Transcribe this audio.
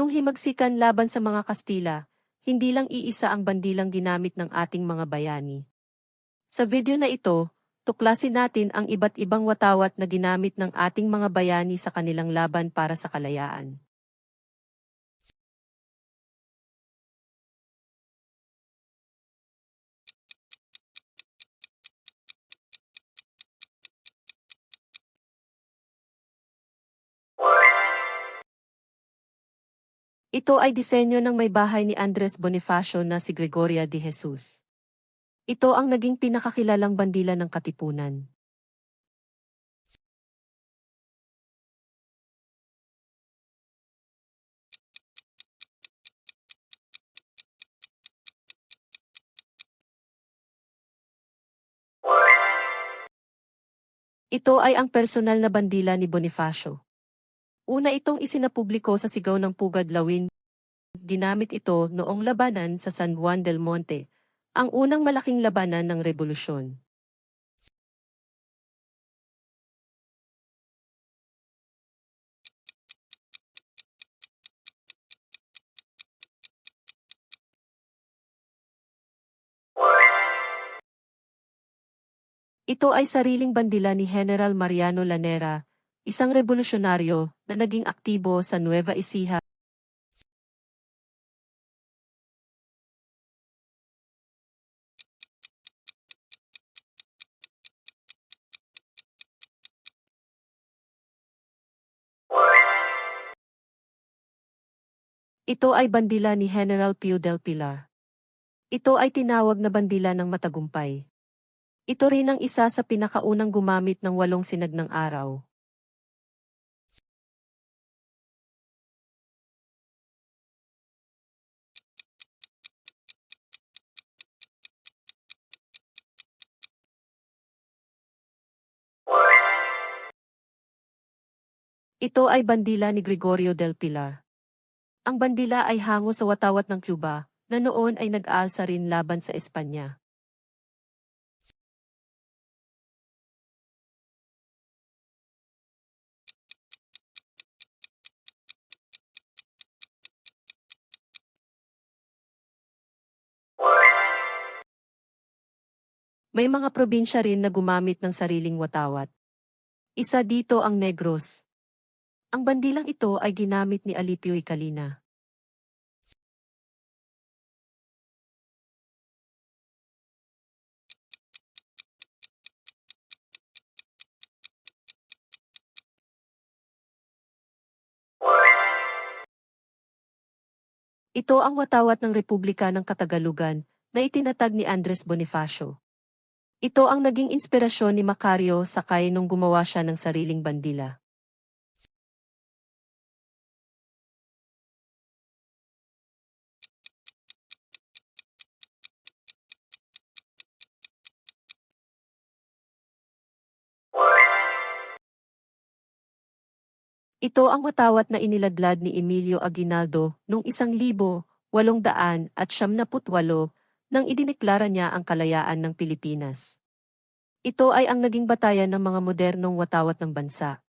Nung himagsikan laban sa mga Kastila, hindi lang iisa ang bandilang ginamit ng ating mga bayani. Sa video na ito, tuklasin natin ang iba't ibang watawat na ginamit ng ating mga bayani sa kanilang laban para sa kalayaan. Ito ay disenyo ng may bahay ni Andres Bonifacio na si Gregoria de Jesus. Ito ang naging pinakakilalang bandila ng Katipunan. Ito ay ang personal na bandila ni Bonifacio. Una itong isinapubliko sa sigaw ng Pugad Lawin. Ginamit ito noong labanan sa San Juan del Monte, ang unang malaking labanan ng revolusyon. Ito ay sariling bandila ni General Mariano Lanera, isang revolusyonaryo na naging aktibo sa Nueva Ecija. Ito ay bandila ni General Pio del Pilar. Ito ay tinawag na bandila ng matagumpay. Ito rin ang isa sa pinakaunang gumamit ng walong sinag ng araw. Ito ay bandila ni Gregorio del Pilar. Ang bandila ay hango sa watawat ng Cuba, na noon ay nag-aalsa rin laban sa Espanya. May mga probinsya rin na gumamit ng sariling watawat. Isa dito ang Negros. Ang bandilang ito ay ginamit ni Alipio Icalina. Ito ang watawat ng Republika ng Katagalugan na itinatag ni Andres Bonifacio. Ito ang naging inspirasyon ni Macario Sakay nung gumawa siya ng sariling bandila. Ito ang watawat na iniladlad ni Emilio Aguinaldo noong isang libo, walong daan at siyam na putwalo nang idineklara niya ang kalayaan ng Pilipinas. Ito ay ang naging batayan ng mga modernong watawat ng bansa.